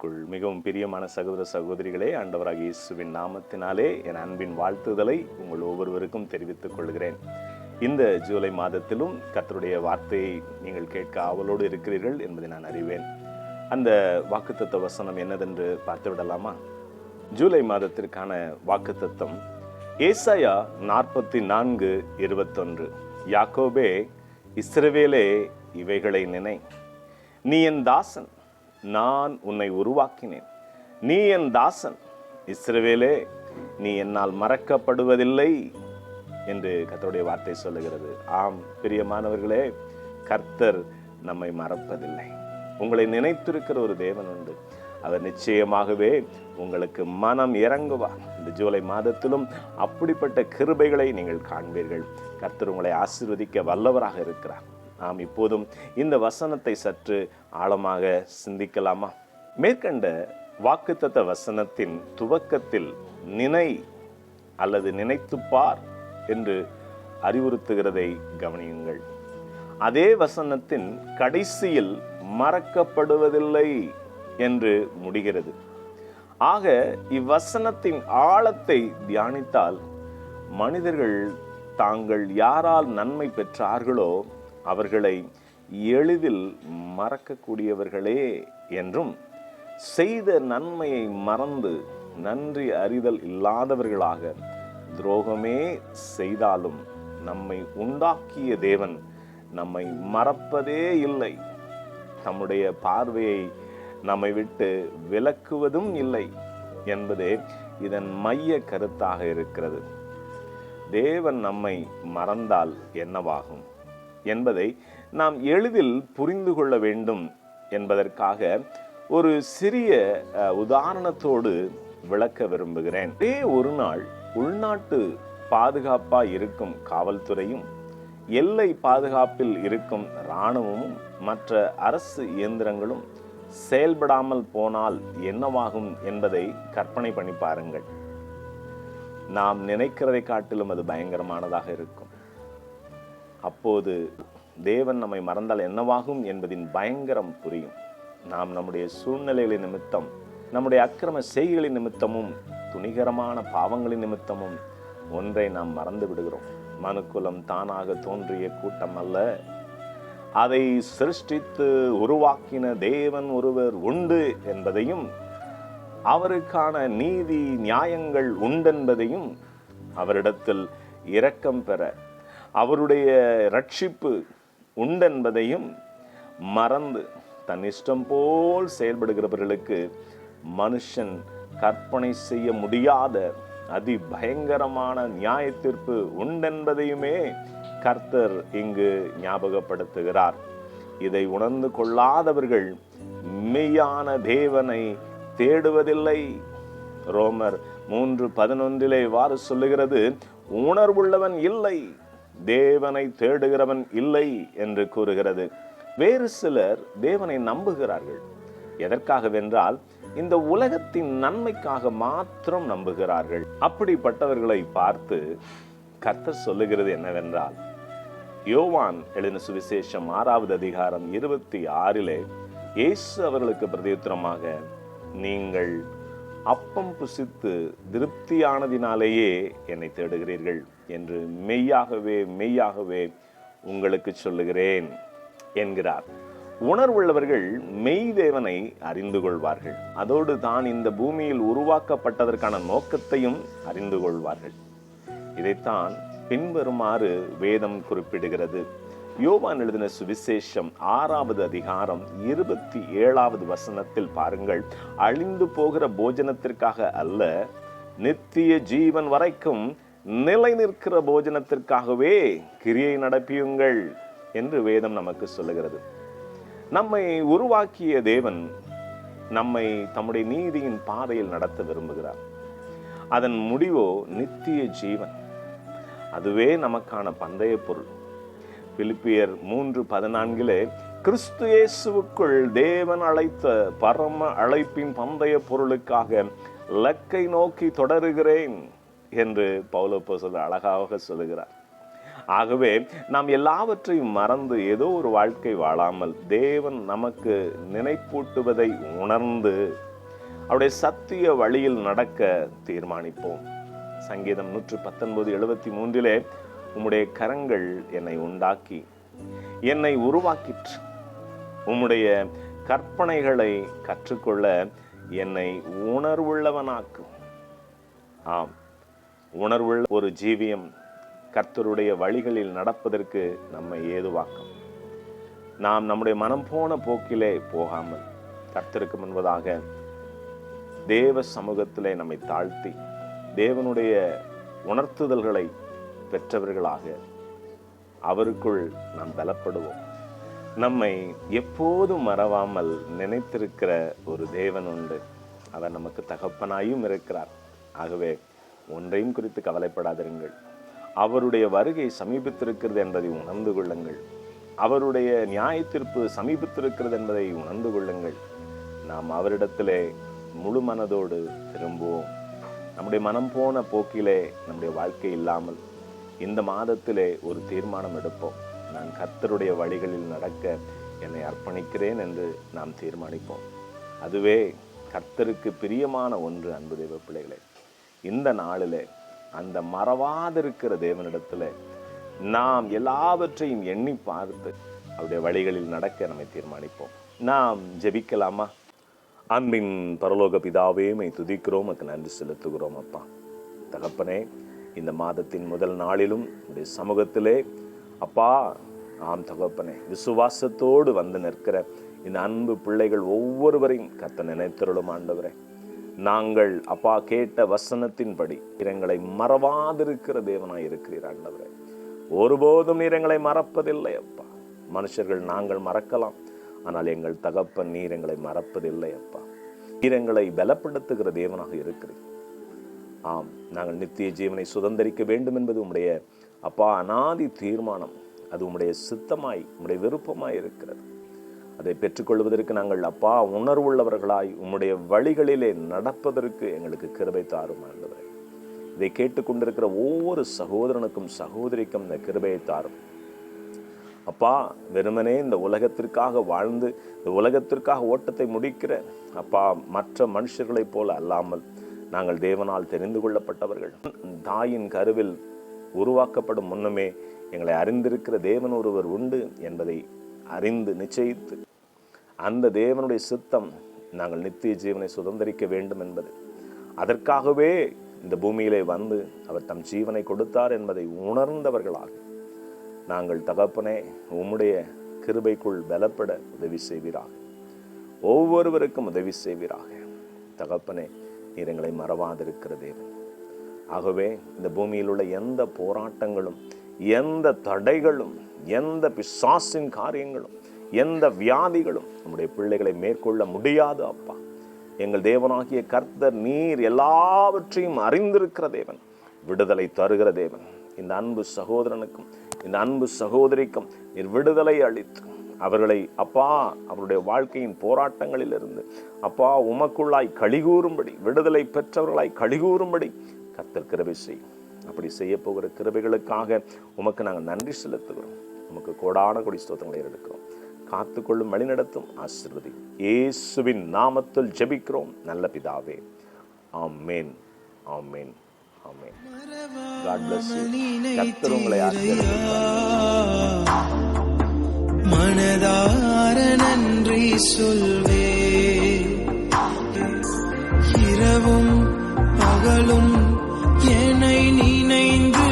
கிறிஸ்துவுக்குள் மிகவும் பிரியமான சகோதர சகோதரிகளே ஆண்டவராக இயேசுவின் நாமத்தினாலே என் அன்பின் வாழ்த்துதலை உங்கள் ஒவ்வொருவருக்கும் தெரிவித்துக் கொள்கிறேன். இந்த ஜூலை மாதத்திலும் கத்தருடைய வார்த்தையை நீங்கள் கேட்க ஆவலோடு இருக்கிறீர்கள் என்பதை நான் அறிவேன். அந்த வாக்குத்தத்த வசனம் என்னதென்று பார்த்து விடலாமா? ஜூலை மாதத்திற்கான வாக்குத்தத்தம் ஏசாயா நாற்பத்தி நான்கு இருபத்தொன்று. யாக்கோபே இஸ்ரவேலே இவைகளை நினை. நீ என் தாசன் நான் உன்னை உருவாக்கினேன். நீ என் தாசன். இஸ்ரவேலே நீ என்னால் மறக்கப்படுவதில்லை என்று கர்த்தருடைய வார்த்தை சொல்லுகிறது. ஆம் பிரியமானவர்களே கர்த்தர் நம்மை மறப்பதில்லை. உங்களை நினைத்திருக்கிற ஒரு தேவன் உண்டு. அவர் நிச்சயமாகவே உங்களுக்கு மனம் இறங்குவார். இந்த ஜூலை மாதத்திலும் அப்படிப்பட்ட கிருபைகளை நீங்கள் காண்பீர்கள். கர்த்தர் உங்களை ஆசிர்வதிக்க வல்லவராக இருக்கிறார். நாம் இப்போதும் இந்த வசனத்தை சற்று ஆழமாக சிந்திக்கலாமா? மேற்கண்ட வாக்குத்தத்த வசனத்தின் துவக்கத்தில் நினை அல்லது நினைத்துப் பார் என்று அறிவுறுத்துகிறதை கவனியுங்கள். அதே வசனத்தின் கடைசியில் மறக்கப்படுவதில்லை என்று முடிகிறது. ஆக இவ்வசனத்தின் ஆழத்தை தியானித்தால் மனிதர்கள் தாங்கள் யாரால் நன்மை பெற்றார்களோ அவர்களை எளிதில் மறக்கக்கூடியவர்களே என்றும் செய்த நன்மையை மறந்து நன்றி அறிதல் இல்லாதவர்களாக துரோகமே செய்தாலும் நம்மை உண்டாக்கிய தேவன் நம்மை மறப்பதே இல்லை. தம்முடைய பார்வையை நம்மை விட்டு விலக்குவதும் இல்லை என்பதே இதன் மைய கருத்தாக இருக்கிறது. தேவன் நம்மை மறந்தால் என்னவாகும்? என்பதை நாம் எளிதில் புரிந்து கொள்ள வேண்டும் என்பதற்காக ஒரு சிறிய உதாரணத்தோடு விளக்க விரும்புகிறேன். ஒரே ஒரு நாள் உள்நாட்டு பாதுகாப்பா இருக்கும் காவல்துறையும் எல்லை பாதுகாப்பில் இருக்கும் இராணுவமும் மற்ற அரசு இயந்திரங்களும் செயல்படாமல் போனால் என்னவாகும் என்பதை கற்பனை பண்ணி பாருங்கள். நாம் நினைக்கிறதை காட்டிலும் அது பயங்கரமானதாக இருக்கும். அப்போது தேவன் நம்மை மறந்தால் என்னவாகும் என்பதின் பயங்கரம் புரியும். நாம் நம்முடைய சூழ்நிலைகளின் நிமித்தம் நம்முடைய அக்கிரம செய்கைகளின் நிமித்தமும் துணிகரமான பாவங்களின் நிமித்தமும் ஒன்றை நாம் மறந்து விடுகிறோம். மனுக்குலம் தானாக தோன்றிய கூட்டம் அல்ல. அதை சிருஷ்டித்து உருவாக்கின தேவன் ஒருவர் உண்டு என்பதையும் அவருக்கான நீதி நியாயங்கள் உண்டென்பதையும் அவரிடத்தில் இரக்கம் பெற அவருடைய ரட்சிப்பு உண்டென்பதையும் மறந்து தன் இஷ்டம் போல் செயல்படுகிறவர்களுக்கு மனுஷன் கற்பனை செய்ய முடியாத அதி பயங்கரமான நியாய தீர்ப்பு உண்டென்பதையுமே கர்த்தர் இங்கு ஞாபகப்படுத்துகிறார். இதை உணர்ந்து கொள்ளாதவர்கள் மெய்யான தேவனை தேடுவதில்லை. ரோமர் மூன்று பதினொன்றிலே வாறு சொல்லுகிறது உணர்வுள்ளவன் இல்லை. தேவனை தேடுகிறவன் இல்லை என்று கூறுகிறது. வேறு சிலர் தேவனை நம்புகிறார்கள். எதற்காகவென்றால் இந்த உலகத்தின் நன்மைக்காக மாத்திரம் நம்புகிறார்கள். அப்படிப்பட்டவர்களை பார்த்து கர்த்தர் சொல்லுகிறது என்னவென்றால் யோவான் எழுதின சுவிசேஷம் ஆறாவது அதிகாரம் இருபத்தி ஆறிலே இயேசு அவர்களுக்கு பிரதியுத்தரமாக நீங்கள் அப்பம் புசித்து திருப்தியானதினாலேயே என்னை தேடுகிறீர்கள் என்று மெய்யாகவே மெய்யாகவே உங்களுக்கு சொல்லுகிறேன் என்கிறார். உணர்வுள்ளவர்கள் மெய் தேவனை அறிந்து கொள்வார்கள். அதோடு தான் இந்த பூமியில் உருவாக்கப்பட்டதற்கான நோக்கத்தையும் அறிந்து கொள்வார்கள். இதைத்தான் பின்வருமாறு வேதம் குறிப்பிடுகிறது. யோவான் எழுதின சுவிசேஷம் ஆறாவது அதிகாரம் இருபத்தி ஏழாவது வசனத்தில் பாருங்கள். அழிந்து போகிற போஜனத்திற்காக அல்ல நித்திய ஜீவன் வரைக்கும் நிலை நிற்கிற போஜனத்திற்காகவே கிரியை நடப்பியுங்கள் என்று வேதம் நமக்கு சொல்லுகிறது. நம்மை உருவாக்கிய தேவன் நம்மை தம்முடைய நீதியின் பாதையில் நடத்த விரும்புகிறார். அதன் முடிவோ நித்திய ஜீவன். அதுவே நமக்கான பந்தய பொருள். பிலிப்பியர் மூன்று பதினான்கிலே கிறிஸ்து இயேசுவுக்குள் தேவன் அழைத்த பரம அழைப்பின் பந்தய பொருளுக்காக லக்கை நோக்கி தொடருகிறேன் என்று பவுலப்போ சொல்ல அழகாக சொல்லுகிறார். ஆகவே நாம் எல்லாவற்றையும் மறந்து ஏதோ ஒரு வாழ்க்கை வாழாமல் தேவன் நமக்கு நினைப்பூட்டுவதை உணர்ந்து அவருடைய சத்திய வழியில் நடக்க தீர்மானிப்போம். சங்கீதம் நூற்று பத்தொன்பது எழுபத்தி மூன்றிலே உம்முடைய கரங்கள் என்னை உண்டாக்கி என்னை உருவாக்கிற்று. உம்முடைய கற்பனைகளை கற்றுக்கொள்ள என்னை உணர்வுள்ளவனாக்கும். ஆம் உணர்வுள்ள ஒரு ஜீவியம் கர்த்தருடைய வழிகளில் நடப்பதற்கு நம்மை ஏதுவாக்கும். நாம் நம்முடைய மனம் போன போக்கிலே போகாமல் கர்த்தருக்கு முன்பதாக தேவ சமூகத்திலே நம்மை தாழ்த்தி தேவனுடைய உணர்த்துதல்களை பெற்றவர்களாக அவருக்குள் நாம் பலப்படுவோம். நம்மை எப்போதும் மறவாமல் நினைத்திருக்கிற ஒரு தேவன் உண்டு. அவர் நமக்கு தகப்பனாயும் இருக்கிறார். ஆகவே ஒன்றையும் குறித்து கவலைப்படாதிருங்கள். அவருடைய வருகை சமீபித்திருக்கிறது என்பதை உணர்ந்து கொள்ளுங்கள். அவருடைய நியாய தீர்ப்பு சமீபித்திருக்கிறது என்பதை உணர்ந்து கொள்ளுங்கள். நாம் அவரிடத்திலே முழு மனதோடு திரும்புவோம். நம்முடைய மனம் போன போக்கிலே நம்முடைய வாழ்க்கை இல்லாமல் இந்த மாதத்திலே ஒரு தீர்மானம் எடுப்போம். நான் கர்த்தருடைய வழிகளில் நடக்க என்னை அர்ப்பணிக்கிறேன் என்று நாம் தீர்மானிப்போம். அதுவே கர்த்தருக்கு பிரியமான ஒன்று அன்பு தெய்வ பிள்ளைகளே. இந்த நாளிலே அந்த மறவாதிருக்கிற தேவனிடத்தில் நாம் எல்லாவற்றையும் எண்ணி பார்த்து அவருடைய வழிகளில் நடக்க நம்மை தீர்மானிப்போம். நாம் ஜெபிக்கலாமா? அன்பின் பரலோக பிதாவே மை துதிக்கிறோம் அதுக்கு நன்றி செலுத்துகிறோம் அப்பா. தகப்பனே இந்த மாதத்தின் முதல் நாளிலும் உடைய சமூகத்திலே அப்பா ஆம் தகப்பனே விசுவாசத்தோடு வந்து நிற்கிற இந்த அன்பு பிள்ளைகள் ஒவ்வொருவரையும் கத்த நினைத்திருளும் ஆண்டவரே. நாங்கள் அப்பா கேட்ட வசனத்தின்படி இரங்களை மறவாதிருக்கிற தேவனாய் இருக்கிறீர் ஆண்டவரே. ஒருபோதும் நீர் எங்களை மறப்பதில்லை அப்பா. மனுஷர்கள் நாங்கள் மறக்கலாம் ஆனால் எங்கள் தகப்பன் நீர் எங்களை மறப்பதில்லை அப்பா. நீர் எங்களை பலப்படுத்துகிற தேவனாக இருக்கிறீர். ஆம் நாங்கள் நித்திய ஜீவனை சுதந்திரிக்க வேண்டும் என்பது உம்முடைய அப்பா அனாதி தீர்மானம். அது உம்முடைய சித்தமாய் உம்முடைய விருப்பமாய் இருக்கிறது. அதை பெற்றுக்கொள்வதற்கு நாங்கள் அப்பா உணர்வுள்ளவர்களாய் உம்முடைய வழிகளிலே நடப்பதற்கு எங்களுக்கு கிருபை தாரும் ஆண்டவர். இதை கேட்டுக்கொண்டிருக்கிற ஒவ்வொரு சகோதரனுக்கும் சகோதரிக்கும் இந்த கிருபையை தாரும். அப்பா வெறுமனே இந்த உலகத்திற்காக வாழ்ந்து இந்த உலகத்திற்காக ஓட்டத்தை முடிக்கிற அப்பா மற்ற மனுஷர்களைப் போல அல்லாமல் நாங்கள் தேவனால் தெரிந்து கொள்ளப்பட்டவர்கள். தாயின் கருவில் உருவாக்கப்படும் முன்னமே எங்களை அறிந்திருக்கிற தேவன் ஒருவர் உண்டு என்பதை அறிந்து நிச்சயித்து அந்த தேவனுடைய சித்தம் நாங்கள் நித்திய ஜீவனை சுதந்திரிக்க வேண்டும் என்பது. அதற்காகவே இந்த பூமியிலே வந்து அவர் தம் ஜீவனை கொடுத்தார் என்பதை உணர்ந்தவர்களாக நாங்கள் தகப்பனே உம்முடைய கிருபைக்குள் பலப்பட உதவி செய்வீராக. ஒவ்வொருவருக்கும் உதவி செய்வீராக. தகப்பனே நீர் எங்களை மறவாதிருக்கிற தேவன் ஆகவே இந்த பூமியில் உள்ள எந்த போராட்டங்களும் எந்த தடைகளும் எந்த பிசாசின் காரியங்களும் எந்த வியாதிகளும் நம்முடைய பிள்ளைகளை மேற்கொள்ள முடியாது அப்பா. எங்கள் தேவனாகிய கர்த்தர் நீர் எல்லாவற்றையும் அறிந்திருக்கிற தேவன் விடுதலை தருகிற தேவன். இந்த அன்பு சகோதரனுக்கும் இந்த அன்பு சகோதரிக்கும் நீர் விடுதலை அளித்து அவர்களை அப்பா அவருடைய வாழ்க்கையின் போராட்டங்களிலிருந்து அப்பா உமக்குள்ளாய் கழிகூறும்படி விடுதலை பெற்றவர்களாய் கழிகூறும்படி கத்தர் கிருபை செய்யும் அப்படி செய்ய போகிற கிருபைகளுக்காக உமக்கு நாங்கள் நன்றி செலுத்துகிறோம். உமக்கு கோடான கொடி ஸ்தோத்திரங்களை எடுக்கிறோம். காத்துக்கொள்ளும் வழிநடத்தும் ஆசிர்வதி இயேசுவின் நாமத்தில் ஜெபிக்கிறோம். நல்ல பிதாவே. ஆமேன். ஆமேன். ஆமேன். God bless you. உங்களை ஆசீர்வதிப்பார். மனதார நன்றி சொல்வே இரவும் பகலும் என்னை நினைந்து